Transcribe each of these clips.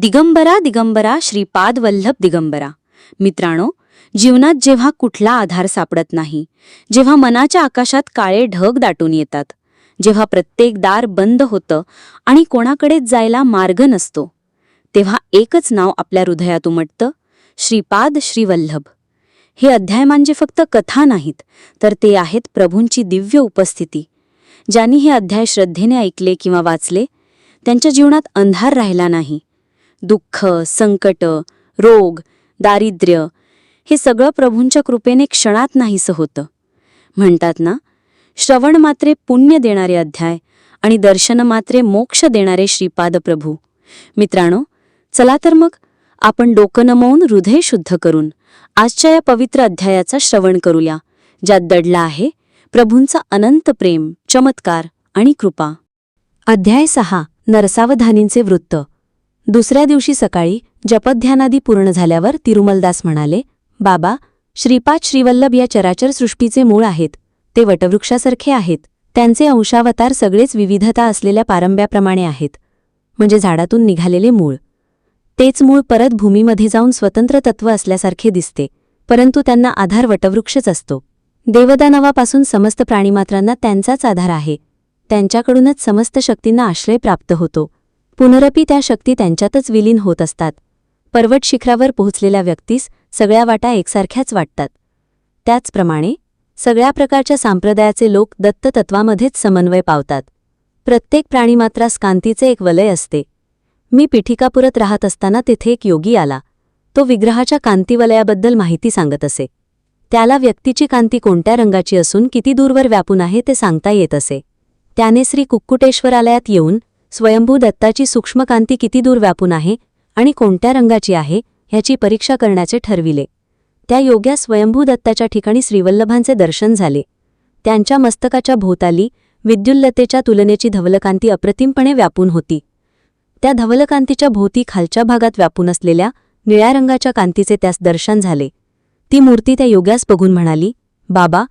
दिगंबरा दिगंबरा श्रीपाद वल्लभ दिगंबरा. मित्रांनो जीवनात जेव्हा कुठला आधार सापडत नाही जेव्हा मनाच्या आकाशात काळे ढग दाटून येतात जेव्हा प्रत्येक दार बंद होतं आणि कोणाकडेच जायला मार्ग नसतो तेव्हा एकच नाव आपल्या हृदयात उमटतं श्रीपाद श्रीवल्लभ. हे अध्याय म्हणजे फक्त कथा नाहीत तर ते आहेत प्रभूंची दिव्य उपस्थिती. ज्यांनी हे अध्याय श्रद्धेने ऐकले किंवा वाचले त्यांच्या जीवनात अंधार राहिला नाही दुःख संकट रोग दारिद्र्य हे सगळं प्रभूंच्या कृपेने क्षणात नाहीसं होतं. म्हणतात ना श्रवण मात्रे पुण्य देणारे अध्याय आणि दर्शन मात्रे मोक्ष देणारे श्रीपाद प्रभू. मित्रांनो चला तर मग आपण डोकं नमवून हृदय शुद्ध करून आजच्या या पवित्र अध्यायाचा श्रवण करूया ज्यात दडला आहे प्रभूंचा अनंत प्रेम चमत्कार आणि कृपा. अध्याय सहा नरसावधानींचे वृत्त. दुसऱ्या दिवशी सकाळी जपध्यानादी पूर्ण झाल्यावर तिरुमलदास म्हणाले बाबा श्रीपाद श्रीवल्लभ या चराचर सृष्टीचे मूळ आहेत. ते वटवृक्षासारखे आहेत. त्यांचे अंशावतार सगळेच विविधता असलेल्या पारंब्याप्रमाणे आहेत. म्हणजे झाडातून निघालेले मूळ. तेच मूळ परत भूमीमध्ये जाऊन स्वतंत्र तत्व असल्यासारखे दिसते. परंतु त्यांना आधार वटवृक्षच असतो. देवदानवापासून समस्त प्राणीमात्रांना त्यांचाच आधार आहे. त्यांच्याकडूनच समस्त शक्तींना आश्रय प्राप्त होतो. पुनरपी त्या शक्ती त्यांच्यातच विलीन होत असतात. पर्वत शिखरावर पोहोचलेल्या व्यक्तीस सगळ्या वाटा एकसारख्याच वाटतात. त्याचप्रमाणे सगळ्या प्रकारच्या संप्रदायाचे लोक दत्ततत्वामध्येच समन्वय पावतात. प्रत्येक प्राणीमात्रास कांतीचे एक वलय असते. मी पिठिकापुरत राहत असताना तेथे एक योगी आला. तो विग्रहाच्या कांतीवलयाबद्दल माहिती सांगत असे. त्याला व्यक्तीची कांती कोणत्या रंगाची असून किती दूरवर व्यापून आहे ते सांगता येत असे. त्याने श्री कुक्कुटेश्वरालयात येऊन स्वयंभू दत्ताची सूक्ष्मकांती किती दूर व्यापून आहे आणि कोणत्या रंगाची आहे ह्याची परीक्षा करण्याचे ठरविले. त्या योग्या स्वयंभू दत्ताच्या ठिकाणी श्रीवल्लभांचे दर्शन झाले. त्यांच्या मस्तकाच्या भोवताली विद्युल्लतेच्या तुलनेची धवलकांती अप्रतिमपणे व्यापून होती. त्या धवलकांतीच्या भोवती खालच्या भागात व्यापून असलेल्या निळ्या रंगाच्या कांतीचे त्यास दर्शन झाले. ती मूर्ती त्या योग्यास बघून म्हणाली बाबा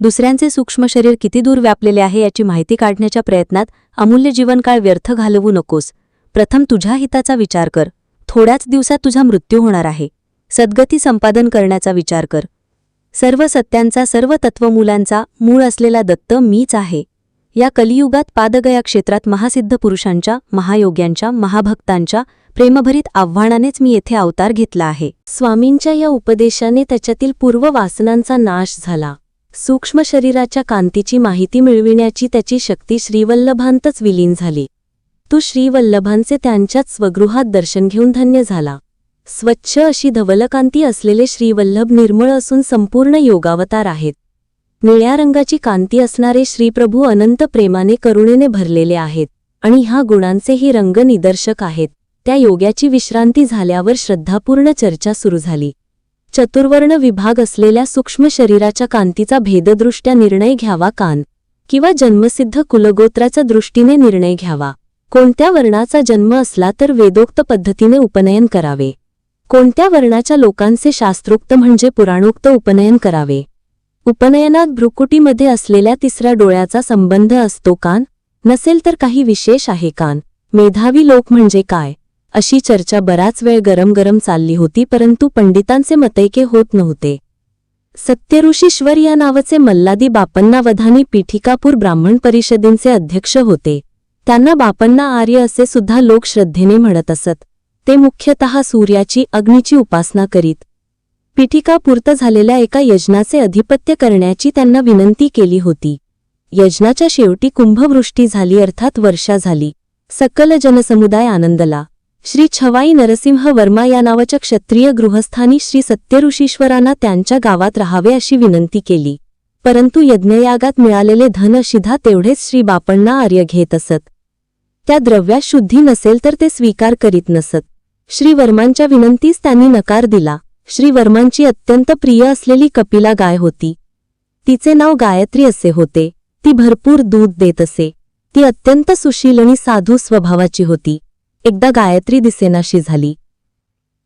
दुसऱ्यांचे सूक्ष्म शरीर किती दूर व्यापलेले आहे याची माहिती काढण्याच्या प्रयत्नात अमूल्य जीवनकाळ व्यर्थ घालवू नकोस. प्रथम तुझ्या हिताचा विचार कर. थोड्याच दिवसात तुझा मृत्यू होणार आहे. सद्गती संपादन करण्याचा विचार कर. सर्व सत्यांचा सर्व तत्वमूलांचा मूळ असलेला दत्त मीच आहे. या कलियुगात पादगया क्षेत्रात महासिद्ध पुरुषांच्या महायोग्यांच्या महाभक्तांच्या प्रेमभरीत आव्हानानेच मी येथे अवतार घेतला आहे. स्वामींच्या या उपदेशाने त्याच्यातील पूर्व वासनांचा नाश झाला. सूक्ष्म शरीराच्या कांतीची माहिती मिळविण्याची त्याची शक्ती श्रीवल्लभांतच विलीन झाली. तो श्रीवल्लभांचे त्यांच्याच स्वगृहात दर्शन घेऊन धन्य झाला. स्वच्छ अशी धवलकांती असलेले श्रीवल्लभ निर्मळ असून संपूर्ण योगावतार आहेत. निळ्या रंगाची कांती असणारे श्रीप्रभू अनंत प्रेमाने करुणेने भरलेले आहेत आणि ह्या गुणांचेही रंग निदर्शक आहेत. त्या योग्याची विश्रांती झाल्यावर श्रद्धापूर्ण चर्चा सुरू झाली. चतुर्वर्ण विभाग असलेल्या सूक्ष्म शरीराच्या कांतीचा भेददृष्ट्या निर्णय घ्यावा कान किंवा जन्मसिद्ध कुलगोत्राच्या दृष्टीने निर्णय घ्यावा. कोणत्या वर्णाचा जन्म असला तर वेदोक्त पद्धतीने उपनयन करावे. कोणत्या वर्णाच्या लोकांचे शास्त्रोक्त म्हणजे पुराणोक्त उपनयन करावे. उपनयनात भ्रुकुटीमध्ये असलेल्या तिसऱ्या डोळ्याचा संबंध असतो कान नसेल तर काही विशेष आहे कान. मेधावी लोक म्हणजे काय? अशी चर्चा बराच वेळ गरम गरम चालली होती परंतु पंडितांचे मतैके होत नव्हते. सत्यऋषीश्वर या नावाचे मल्लादी बापन्ना वधानी पीठिकापूर ब्राह्मण परिषदेचे अध्यक्ष होते. त्यांना बापन्ना आर्य असे सुद्धा लोक श्रद्धेने म्हणत असत. ते मुख्यतः सूर्याची अग्नीची उपासना करीत. पीठिकापूर्त झालेल्या एका यजनाचे अधिपत्य करण्याची त्यांना विनंती केली होती. यज्ञाच्या शेवटी कुंभवृष्टी झाली अर्थात वर्षा झाली. सकल जनसमुदाय आनंदला श्री छवाई नरसिंह वर्मा या नावाच्या क्षत्रिय गृहस्थानी श्री सत्यऋषीश्वरांना त्यांच्या गावात राहावे अशी विनंती केली. परंतु यज्ञयागात मिळालेले धन शिधा तेवढेच श्री बापण्णा आर्य घेत असत. त्या द्रव्यात शुद्धी नसेल तर ते स्वीकार करीत नसत. श्री वर्मांच्या विनंतीस त्यांनी नकार दिला. श्री वर्मांची अत्यंत प्रिय असलेली कपिला गाय होती. तिचे नाव गायत्री असे होते. ती भरपूर दूध देत असे. ती अत्यंत सुशील आणि साधू स्वभावाची होती. एकदा गायत्री दिसेनाशी झाली.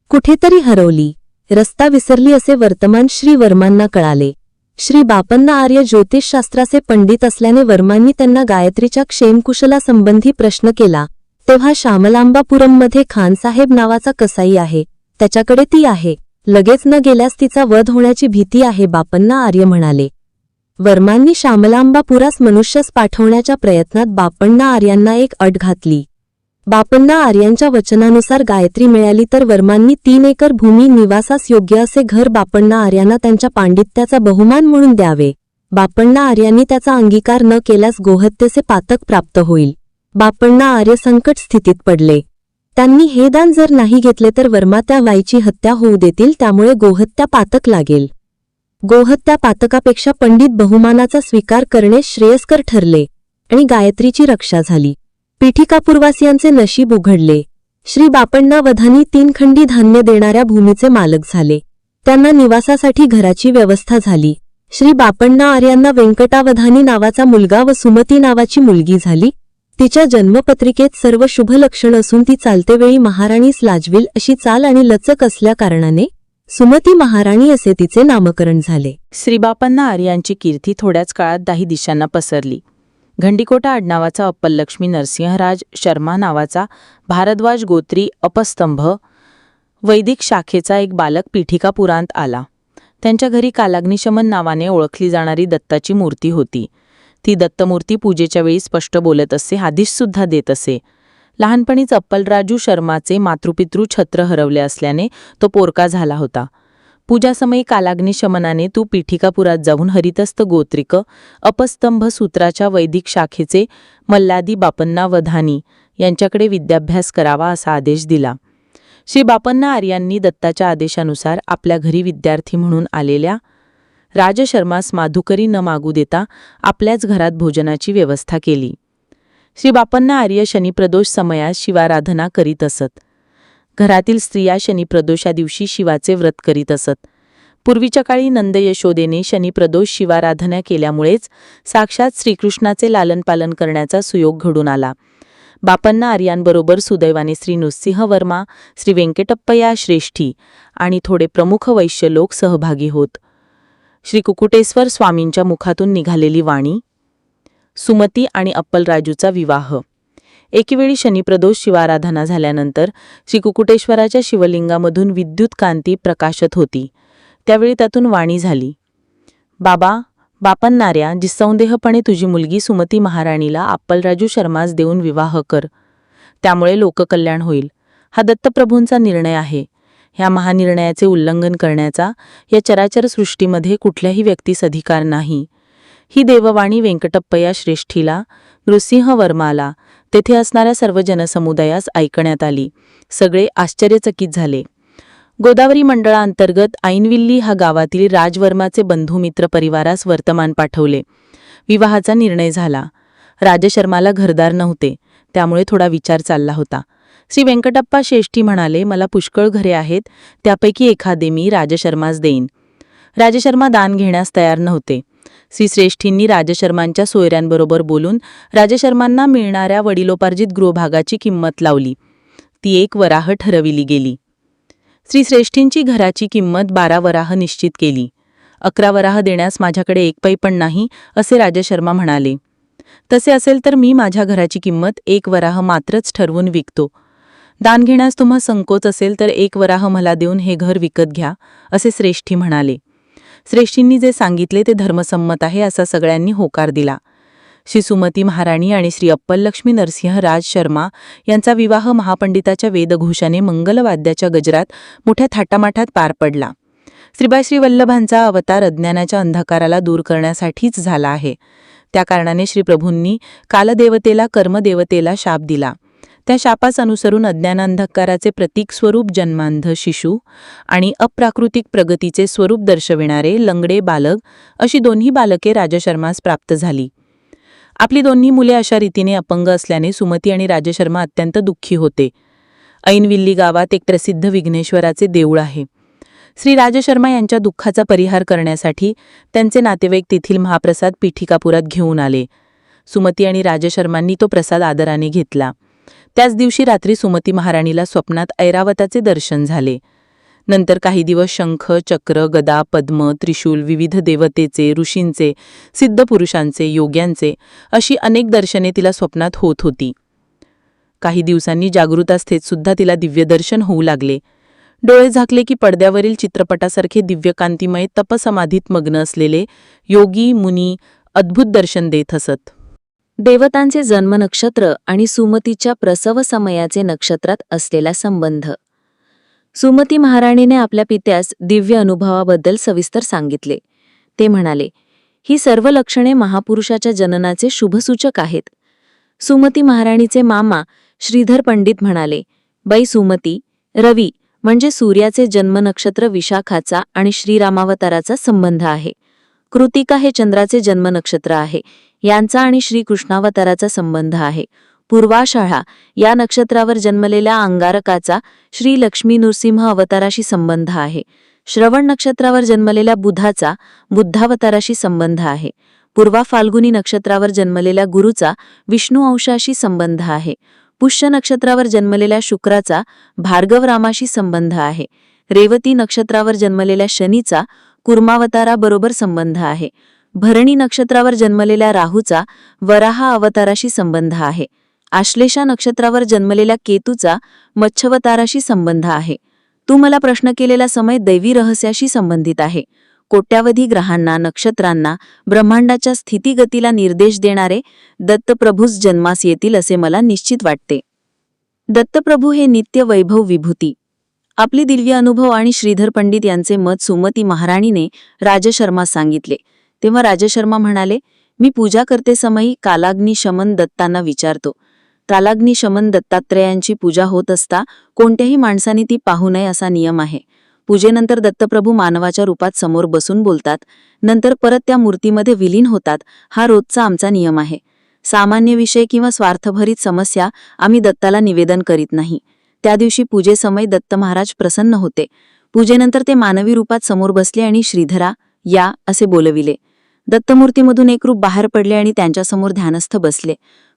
कुठेतरी हरवली. रस्ता विसरली असे वर्तमान श्री वर्मांना कळाले. श्री बापन्ना आर्य ज्योतिषशास्त्राचे पंडित असल्याने वर्मांनी त्यांना गायत्रीच्या क्षेमकुशलासंबंधी प्रश्न केला. तेव्हा श्यामलांबापुरममध्ये खानसाहेब नावाचा कसाई आहे. त्याच्याकडे ती आहे. लगेच न गेल्यास तिचा वध होण्याची भीती आहे बापन्ना आर्य म्हणाले. वर्मांनी श्यामलांबापुरास मनुष्यस पाठवण्याच्या प्रयत्नात बापण्णा आर्यांना एक अट घातली. बापन्ना आर्यांच्या वचनानुसार गायत्री मिळाली तर वर्मांनी तीन एकर भूमी निवासास योग्य असे घर बापण्णा आर्यांना त्यांच्या पांडित्याचा बहुमान म्हणून द्यावे. बापण्णा आर्यांनी त्याचा अंगीकार न केल्यास गोहत्येचे पातक प्राप्त होईल. बापण्णा आर्य संकट स्थितीत पडले. त्यांनी हे दान जर नाही घेतले तर वर्मा त्या वाईची हत्या होऊ देतील त्यामुळे गोहत्या पातक लागेल. गोहत्या पातकापेक्षा पंडित बहुमानाचा स्वीकार करणे श्रेयस्कर ठरले आणि गायत्रीची रक्षा झाली. पीठिकापूर्वासियांचे नशीब उघडले. श्री बापण्णा वधानी तीन खंडी धान्य देणाऱ्या भूमीचे मालक झाले. त्यांना निवासासाठी घराची व्यवस्था झाली. श्री बापण्णा आर्यांना व्यंकटावधानी नावाचा मुलगा व सुमती नावाची मुलगी झाली. तिच्या जन्मपत्रिकेत सर्व शुभ लक्षण असून ती चालतेवेळी महाराणीस लाजविल अशी चाल आणि लचक असल्या कारणाने सुमती महाराणी असे तिचे नामकरण झाले. श्रीबापांना आर्यांची कीर्ती थोड्याच काळात दाही दिशांना पसरली. घंडीकोटा आडनावाचा अप्पलक्ष्मी नरसिंहराज शर्मा नावाचा भारद्वाज गोत्री अपस्तंभ वैदिक शाखेचा एक बालक पीठिकापुरांत आला. त्यांच्या घरी कालाग्निशमन नावाने ओळखली जाणारी दत्ताची मूर्ती होती. ती दत्तमूर्ती पूजेच्या वेळी स्पष्ट बोलत असे आदेशसुद्धा देत असे. लहानपणीच अप्पलराजू शर्माचे मातृपितृ छत्र हरवले असल्याने तो पोरका झाला होता. पूजासमयी कालाग्निशमनाने तू पीठिकापुरात जाऊन हरितस्त गोत्रिक अपस्तंभ सूत्राच्या वैदिक शाखेचे मल्लादी बापन्ना वधानी यांच्याकडे विद्याभ्यास करावा असा आदेश दिला. श्री बापन्ना आर्यांनी दत्ताच्या आदेशानुसार आपल्या घरी विद्यार्थी म्हणून आलेल्या राजशर्मास माधुकरी न मागू देता आपल्याच घरात भोजनाची व्यवस्था केली. श्री बापन्ना आर्य शनिप्रदोष समयात शिवाराधना करीत असत. घरातील स्त्रिया शनिप्रदोषा दिवशी शिवाचे व्रत करीत असत. पूर्वीच्या काळी नंद यशोदेने शनिप्रदोष शिवाराधना केल्यामुळेच साक्षात श्रीकृष्णाचे लालनपालन करण्याचा सुयोग घडून आला. बापन्ना आर्यांबरोबर सुदैवाने श्री नृसिंह वर्मा श्री व्यंकटप्पया श्रेष्ठी आणि थोडे प्रमुख वैश्य लोक सहभागी होत. श्री कुकुटेश्वर स्वामींच्या मुखातून निघालेली वाणी सुमती आणि अप्पलराजूचा विवाह. एकेवेळी शनिप्रदोष शिवाराधना झाल्यानंतर श्री कुकुटेश्वराच्या शिवलिंगामधून विद्युत कांती प्रकाशत होती. त्यावेळी त्यातून वाणी झाली. बाबा बापन्नाऱ्या जिस्सौंदेहपणे तुझी मुलगी सुमती महाराणीला अप्पलराजू शर्मास देऊन विवाह कर. त्यामुळे लोककल्याण होईल. हा दत्तप्रभूंचा निर्णय आहे. ह्या महानिर्णयाचे उल्लंघन करण्याचा या चराचर सृष्टीमध्ये कुठल्याही व्यक्तीस अधिकार नाही. ही देववाणी व्यंकटप्पया श्रेष्ठीला नृसिंह वर्माला तेथे असणाऱ्या सर्व जनसमुदायास ऐकण्यात आली. सगळे आश्चर्यचकित झाले. गोदावरी मंडळांतर्गत ऐनविल्ली हा गावातील राजवर्माचे बंधुमित्र परिवारास वर्तमान पाठवले. विवाहाचा निर्णय झाला. राजशर्माला घरदार नव्हते. त्यामुळे थोडा विचार चालला होता. श्री व्यंकटप्पा शेष्टी म्हणाले मला पुष्कळ घरे आहेत. त्यापैकी एखादे मी राजशर्मास देईन. राजशर्मा दान घेण्यास तयार नव्हते. श्रीश्रेष्ठींनी राजशर्मांच्या सोयऱ्यांबरोबर बोलून राजशर्मांना मिळणाऱ्या वडिलोपार्जित गृहभागाची किंमत लावली. ती एक वराह ठरविली गेली. श्रीश्रेष्ठींची घराची किंमत बारा वराह निश्चित केली. अकरा वराह देण्यास माझ्याकडे एक पै पण नाही असे राजशर्मा म्हणाले. तसे असेल तर मी माझ्या घराची किंमत एक वराह मात्रच ठरवून विकतो. दान घेण्यास तुम्हा संकोच असेल तर एक वराह मला देऊन हे घर विकत घ्या असे श्रेष्ठी म्हणाले. श्रेष्ठींनी जे सांगितले ते धर्मसंमत आहे असा सगळ्यांनी होकार दिला. श्री सुमती महाराणी आणि श्री अप्पलक्ष्मी नरसिंह राज शर्मा यांचा विवाह महापंडिताच्या वेदघोषाने मंगलवाद्याच्या गजरात मोठ्या थाटामाठात पार पडला. श्रीबाई श्री वल्लभांचा अवतार अज्ञानाच्या अंधकाराला दूर करण्यासाठीच झाला आहे. त्या कारणाने श्रीप्रभूंनी कालदेवतेला कर्मदेवतेला शाप दिला. त्या शापास अनुसरून अज्ञानांधकाराचे प्रतीक स्वरूप जन्मांध शिशु आणि अप्राकृतिक प्रगतीचे स्वरूप दर्शविणारे लंगडे बालक अशी दोन्ही बालके राजशर्मास प्राप्त झाली. आपली दोन्ही मुले अशा रीतीने अपंग असल्याने सुमती आणि राजशर्मा अत्यंत दुःखी होते. ऐनविल्ली गावात एक प्रसिद्ध विघ्नेश्वराचे देऊळ आहे. श्री राजशर्मा यांच्या दुःखाचा परिहार करण्यासाठी त्यांचे नातेवाईक तेथील महाप्रसाद पीठिकापुरात घेऊन आले. सुमती आणि राजशर्मांनी तो प्रसाद आदराने घेतला. त्याच दिवशी रात्री सुमती महाराणीला स्वप्नात ऐरावताचे दर्शन झाले. नंतर काही दिवस शंख चक्र गदा पद्म त्रिशूल विविध देवतेचे ऋषींचे सिद्धपुरुषांचे योग्यांचे अशी अनेक दर्शने तिला स्वप्नात होत होती. काही दिवसांनी जागृतास्थेत सुद्धा तिला दिव्यदर्शन होऊ लागले. डोळे झाकले की पडद्यावरील चित्रपटासारखे दिव्यकांतिमय तपसमाधीत मग्न असलेले योगी मुनी अद्भुत दर्शन देत असत देवतांचे जन्मनक्षत्र आणि सुमतीच्या प्रसव समयाचे नक्षत्रात असलेला संबंध. सुमती महाराणीने आपल्या पित्यास दिव्य अनुभवाबद्दल सविस्तर सांगितले. ते म्हणाले ही सर्व लक्षणे महापुरुषाच्या जननाचे शुभसूचक आहेत. सुमती महाराणीचे मामा श्रीधर पंडित म्हणाले बाई सुमती रवी म्हणजे सूर्याचे जन्मनक्षत्र विशाखाचा आणि श्रीरामावताराचा संबंध आहे. कृतिका हे चंद्राचे जन्म नक्षत्र आहे. यांचा आणि श्रीकृष्णावताराचा संबंध आहे. पूर्वाषाढा या नक्षत्रावर जन्मलेल्या अंगारकाचा श्री लक्ष्मी नृसिंह अवताराशी संबंध आहे. श्रवण नक्षत्रावर जन्मलेल्या बुधाचा बुद्धावताराशी संबंध आहे. पूर्वा फाल्गुनी नक्षत्रावर जन्मलेल्या गुरुचा विष्णू अंशाशी संबंध आहे. पुष्य नक्षत्रावर जन्मलेल्या शुक्राचा भार्गवरामाशी संबंध आहे. रेवती नक्षत्रावर जन्मलेल्या शनीचा कुर्मावताराबरोबर संबंध आहे. भरणी नक्षत्रावर जन्मलेल्या राहूचा वराहा अवताराशी संबंध आहे. आश्लेषा नक्षत्रावर जन्मलेल्या केतूचा मच्छवताराशी संबंध आहे. तू मला प्रश्न केलेला समय दैवी रहस्याशी संबंधित आहे. कोट्यावधी ग्रहांना नक्षत्रांना ब्रह्मांडाच्या स्थितीगतीला निर्देश देणारे दत्तप्रभूच जन्मास येतील असे मला निश्चित वाटते. दत्तप्रभू हे नित्य वैभव विभूती. आपली दिव्य अनुभव आणि श्रीधर पंडित यांचे मत सुमती महाराणीने राजशर्मा सांगितले. तेव्हा राजशर्मा म्हणाले मी पूजा करते समयी कालाग्नी शमन दत्तांना विचारतो. कालाग्नी शमन दत्तात्रेयांची पूजा होत असता कोणत्याही माणसाने ती पाहू नये असा नियम आहे. पूजेनंतर दत्तप्रभू मानवाच्या रूपात समोर बसून बोलतात. नंतर परत त्या मूर्तीमध्ये विलीन होतात. हा रोजचा आमचा नियम आहे. सामान्य विषय किंवा स्वार्थभरित समस्या आम्ही दत्ताला निवेदन करीत नाही. त्या दिवशी पूजेसमयी दत्त महाराज प्रसन्न होते. पूजेनंतर ते मानवी रूपात समोर बसले आणि श्रीधरा या असे बोलविले. दत्तमूर्तीमधून एक रूप बाहेर पडले आणि त्यांच्यासमोर ध्यानस्थ बसले.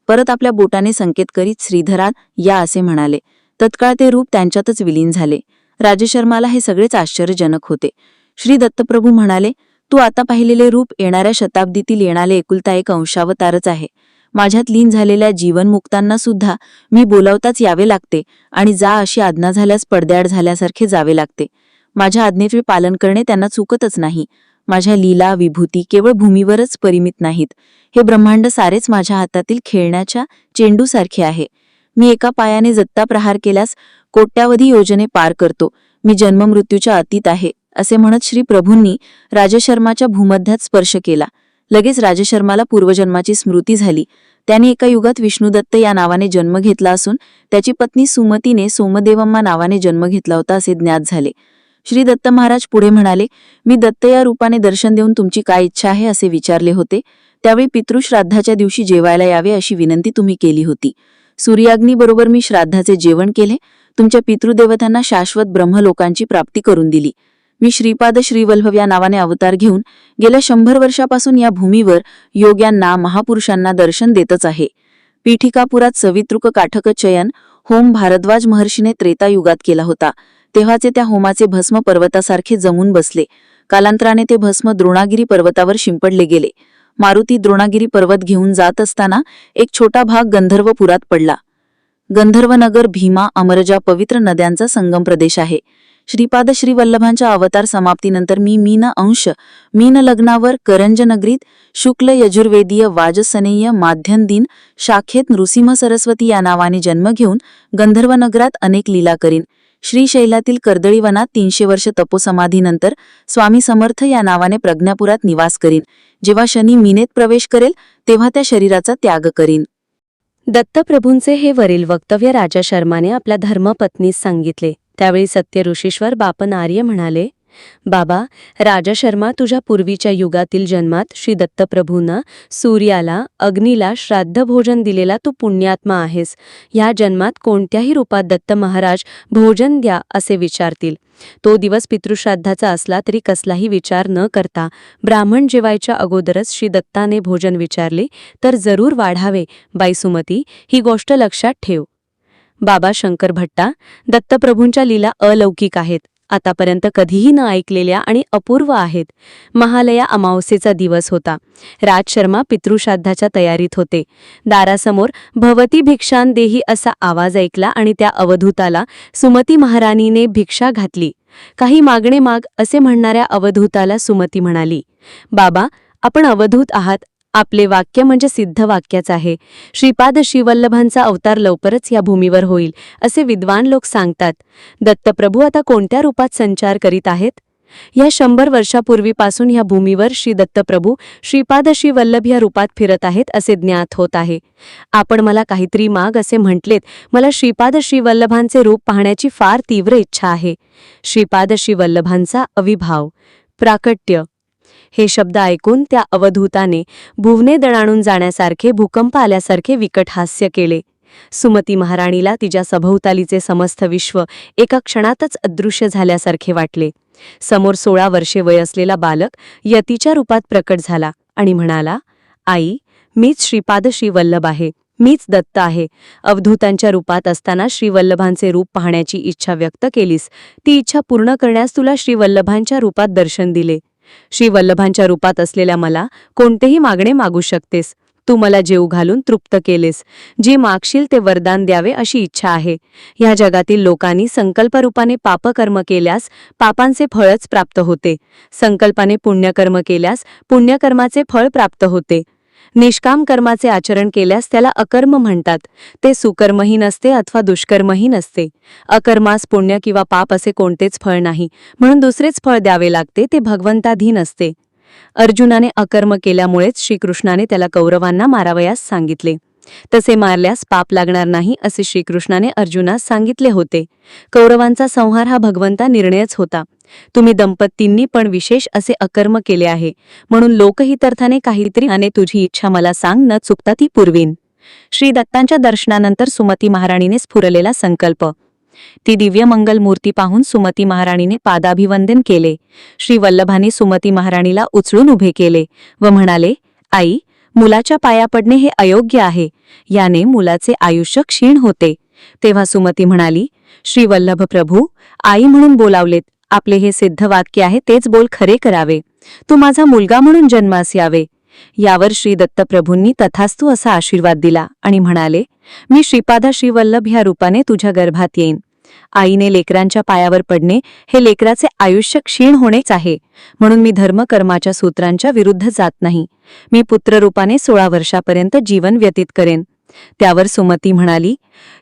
परत आपल्या बोटाने संकेत करीत श्रीधरा या असे म्हणाले. तत्काळ ते रूप त्यांच्यातच विलीन झाले. राजशर्माला हे सगळेच आश्चर्यजनक होते. श्री दत्तप्रभू म्हणाले तू आता पाहिलेले रूप येणाऱ्या शताब्दीतील येणारे एकुलता एक अंशावतारच आहे. माझ्यात लीन झालेल्या जीवनमुक्तांना सुद्धा मी बोलावताच यावे लागते आणि जा अशी आज्ञा झाल्यास पडद्याड झाल्यासारखे जावे लागते. माझ्या आज्ञेचे पालन करणे त्यांना चुकतच नाही. माझ्या लीला विभूती केवळ भूमीवरच परिमित नाहीत. हे ब्रह्मांड सारेच माझ्या हातातील खेळण्याच्या चेंडूसारखे आहे. मी एका पायाने जत्ता प्रहार केल्यास कोट्यावधी योजने पार करतो. मी जन्ममृत्यूच्या अतीत आहे असे म्हणत श्री प्रभूंनी राजशर्माच्या भूमध्यात स्पर्श केला. लगेच राजशर्माला पूर्वजन्माची स्मृती झाली. त्याने एका युगात विष्णुदत्त या नावाने जन्म घेतला असून त्याची पत्नी सुमतीने सोमदेवम्मा नावाने जन्म घेतला होता असे ज्ञात झाले. श्री दत्त महाराज पुढे म्हणाले मी दत्त या रूपाने दर्शन देऊन तुमची काय इच्छा आहे असे विचारले होते. त्यावेळी पितृश्राद्धाच्या दिवशी जेवायला यावे अशी विनंती तुम्ही केली होती. सूर्याग्नीबरोबर मी श्राद्धाचे जेवण केले. तुमच्या पितृदेवतांना शाश्वत ब्रह्मलोकांची प्राप्ती करून दिली. मी श्रीपाद श्रीवल्लभ या नावाने अवतार घेऊन गेल्या शंभर वर्षापासून या भूमीवर योग्यांना महापुरुषांना दर्शन देतच आहे. पीठिकापुरात सवितृक काठक चयन होम भारद्वाज महर्षीने त्रेतायुगात केला होता. तेव्हाचे त्या होमाचे भस्म पर्वतासारखे जमून बसले. कालांतराने ते भस्म द्रोणागिरी पर्वतावर शिंपडले गेले. मारुती द्रोणागिरी पर्वत घेऊन जात असताना एक छोटा भाग गंधर्वपुरात पडला. गंधर्वनगर भीमा अमरजा पवित्र नद्यांचा संगम प्रदेश आहे. श्रीपाद श्रीवल्लभांच्या अवतार समाप्तीनंतर मी मीन अंश मीन लग्नावर करंजनगरीत शुक्ल यजुर्वेदीय वाजसनेय माध्यन दिन शाखेत नृसिंह सरस्वती या नावाने जन्म घेऊन गंधर्वनगरात अनेक लीला करीन. श्रीशैलातील कर्दळीवनात तीनशे वर्ष तपोसमाधीनंतर स्वामी समर्थ या नावाने प्रज्ञापुरात निवास करीन. जेव्हा शनी मीनेत प्रवेश करेल तेव्हा त्या शरीराचा त्याग करीन. दत्तप्रभूंचे हे वरील वक्तव्य राजा शर्माने आपल्या धर्मपत्नीस सांगितले. त्यावेळी सत्य ऋषीश्वर बापन आर्य म्हणाले बाबा राजा शर्मा तुझ्या पूर्वीच्या युगातील जन्मात श्री दत्तप्रभूंना सूर्याला अग्नीला श्राद्ध भोजन दिलेला तू पुण्यात्मा आहेस. ह्या जन्मात कोणत्याही रूपात दत्त महाराज भोजन द्या असे विचारतील. तो दिवस पितृश्राद्धाचा असला तरी कसलाही विचार न करता ब्राह्मण जेवायच्या अगोदरच श्री दत्ताने भोजन विचारले तर जरूर वाढावे बाईसुमती ही गोष्ट लक्षात ठेव. बाबा शंकर भट्टा दत्तप्रभूंच्या लीला अलौकिक आहेत. आतापर्यंत कधीही न ऐकलेल्या आणि अपूर्व आहेत. महालया अमावस्येचा दिवस होता. राज शर्मा पितृश्राद्धाच्या तयारीत होते. दारासमोर भवती भिक्षान देही असा आवाज ऐकला आणि त्या अवधूताला सुमती महाराणीने भिक्षा घातली. काही मागणे माग असे म्हणणाऱ्या अवधूताला सुमती म्हणाली बाबा आपण अवधूत आहात. आपले वाक्य म्हणजे सिद्ध वाक्याच आहे. श्रीपाद श्रीवल्लभांचा अवतार लवकरच या भूमीवर होईल असे विद्वान लोक सांगतात. दत्तप्रभू आता कोणत्या रूपात संचार करीत आहेत? या शंभर वर्षापूर्वीपासून ह्या भूमीवर श्री दत्तप्रभू श्रीपाद श्री वल्लभ या रूपात फिरत आहेत असे ज्ञात होत आहे. आपण मला काहीतरी माग असे म्हटलेत मला श्रीपाद श्रीवल्लभांचे रूप पाहण्याची फार तीव्र इच्छा आहे. श्रीपाद श्रीवल्लभांचा अविभाव. प्राकट्य. हे शब्द ऐकून त्या अवधूताने भुवने दणाणून जाण्यासारखे भूकंप आल्यासारखे विकट हास्य केले. सुमती महाराणीला तिच्या सभोवतालीचे समस्त विश्व एका क्षणातच अदृश्य झाल्यासारखे वाटले. समोर सोळा वर्षे वय असलेला बालक यतीच्या रूपात प्रकट झाला आणि म्हणाला आई मीच श्रीपाद श्रीवल्लभ आहे. मीच दत्त आहे. अवधूतांच्या रूपात असताना श्रीवल्लभांचे रूप पाहण्याची इच्छा व्यक्त केलीस. ती इच्छा पूर्ण करण्यास तुला श्रीवल्लभांच्या रूपात दर्शन दिले. श्री वल्लभांच्या रूपात असलेल्या मला कोणतेही मागणे मागू शकतेस. तू मला जेव घालून तृप्त केलेस. जे मागशील ते वरदान द्यावे अशी इच्छा आहे. ह्या जगातील लोकांनी संकल्परूपाने पापकर्म केल्यास पापांचे फळच प्राप्त होते. संकल्पाने पुण्यकर्म केल्यास पुण्यकर्माचे फळ प्राप्त होते. निष्काम कर्माचे आचरण केल्यास त्याला अकर्म म्हणतात. ते सुकर्मही नसते अथवा दुष्कर्मही नसते अकर्मास पुण्य किंवा पाप असे कोणतेच फळ नाही. म्हणून दुसरेच फळ द्यावे लागते ते भगवंताधीन असते. अर्जुनाने अकर्म केल्यामुळेच श्रीकृष्णाने त्याला कौरवांना मारावयास सांगितले. तसे मारल्यास पाप लागणार नाही असे श्रीकृष्णाने अर्जुनास सांगितले होते. कौरवांचा संहार हा भगवंता निर्णयच होता. तुम्ही दंपतींनी पण विशेष असे अकर्म केले आहे. म्हणून लोकहितर्थाने काहीतरी आणि तुझी इच्छा मला सांग न चुकता ती पुरवीन. श्री दत्तांच्या दर्शनानंतर सुमती महाराणीने स्फुरलेला संकल्प. ती दिव्य मंगल मूर्ती पाहून सुमती महाराणीने पादाभिवंदन केले. श्री वल्लभाने सुमती महाराणीला उचलून उभे केले व म्हणाले आई मुलाच्या पाया पडणे हे अयोग्य आहे. याने मुलाचे आयुष्य क्षीण होते. तेव्हा सुमती म्हणाली श्री वल्लभ प्रभू आई म्हणून बोलावलेत. आपले हे सिद्ध वाक्य आहे तेच बोल खरे करावे. तू माझा मुलगा म्हणून जन्मास यावे. यावर श्री दत्तप्रभूंनी तथास्तू असा आशीर्वाद दिला आणि म्हणाले मी श्रीपादा श्रीवल्लभ ह्या रूपाने तुझ्या गर्भात येईन. आईने लेकरांच्या पायावर पडणे हे लेकराचे आयुष्य क्षीण होणेच आहे. म्हणून मी धर्मकर्माच्या सूत्रांच्या विरुद्ध जात नाही. मी पुत्ररूपाने सोळा वर्षापर्यंत जीवन व्यतीत करेन. त्यावर सुमती म्हणाली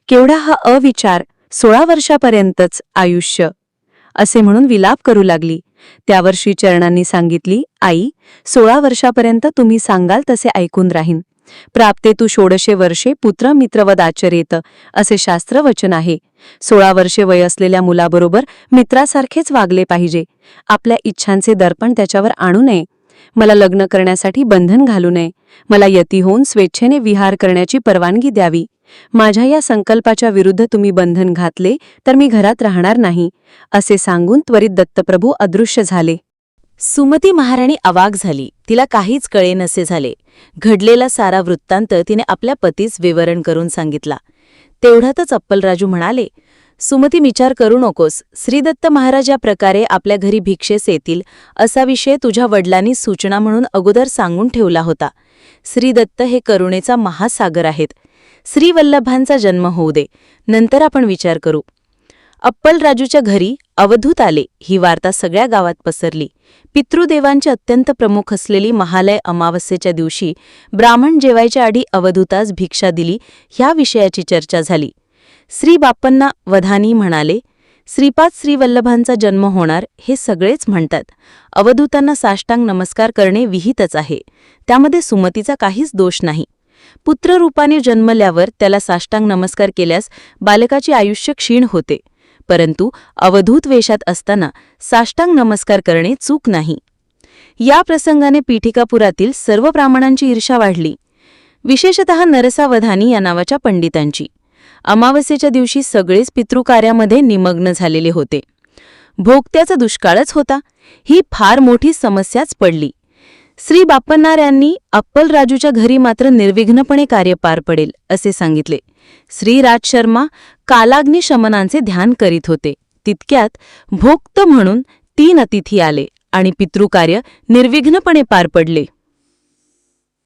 केवढा हा अविचार सोळा वर्षापर्यंतच आयुष्य. असे म्हणून विलाप करू लागली. त्यावर श्रीचरणांनी सांगितली आई सोळा वर्षापर्यंत तुम्ही सांगाल तसे ऐकून राहीन. प्राप्ते तू षोडशे वर्षे पुत्र मित्रवद आचरेत असे शास्त्र वचन आहे. सोळा वर्षे वय असलेल्या मुलाबरोबर मित्रासारखेच वागले पाहिजे. आपल्या इच्छांचे दर्पण त्याच्यावर आणू नये. मला लग्न करण्यासाठी बंधन घालू नये. मला यती होऊन स्वेच्छेने विहार करण्याची परवानगी द्यावी. माझ्या या संकल्पाच्या विरुद्ध तुम्ही बंधन घातले तर मी घरात राहणार नाही असे सांगून त्वरित दत्तप्रभू अदृश्य झाले. सुमती महाराणी अवाग झाली. तिला काहीच कळे नसे झाले. घडलेला सारा वृत्तांत तिने आपल्या पतीस विवरण करून सांगितला. तेवढ्यातच अप्पलराजू म्हणाले सुमती विचार करू नकोस. श्रीदत्त महाराज या प्रकारे आपल्या घरी भिक्षेस येतील असा विषय तुझ्या वडिलांनी सूचना म्हणून अगोदर सांगून ठेवला होता. श्रीदत्त हे करुणेचा महासागर आहेत. श्रीवल्लभांचा जन्म होऊ दे. नंतर आपण विचार करू. अप्पल राजूच्या घरी अवधूत आले. ही वार्ता सगळ्या गावात पसरली. पितृदेवांचे अत्यंत प्रमुख असलेली महालय अमावस्येच्या दिवशी ब्राह्मण जेवायच्या आधी अवधूतास भिक्षा दिली ह्या विषयाची चर्चा झाली. श्री बाप्पांना वधानी म्हणाले श्रीपाद श्रीवल्लभांचा जन्म होणार हे सगळेच म्हणतात. अवधूतांना साष्टांग नमस्कार करणे विहितच आहे. त्यामध्ये सुमतीचा काहीच दोष नाही. पुत्ररूपाने जन्मल्यावर त्याला साष्टांग नमस्कार केल्यास बालकाचे आयुष्य क्षीण होते. परंतु अवधूत वेशात असताना साष्टांग नमस्कार करणे चूक नाही. या प्रसंगाने पीठिकापुरातील सर्व ब्राह्मणांची ईर्षा वाढली. विशेषतः नरसावधानी या नावाच्या पंडितांची. अमावस्येच्या दिवशी सगळेच पितृकार्यामध्ये निमग्न झालेले होते. भोगत्याचा दुष्काळच होता. ही फार मोठी समस्याच पडली. श्री बाप्पन्नार यांनी अप्पलराजूच्या घरी मात्र निर्विघ्नपणे कार्य पार पडेल असे सांगितले. श्री राज शर्मा कालाग्नी शमनांचे ध्यान करीत होते. तितक्यात भोक्त म्हणून तीन अतिथी आले आणि पितृकार्य निर्विघ्नपणे पार पडले.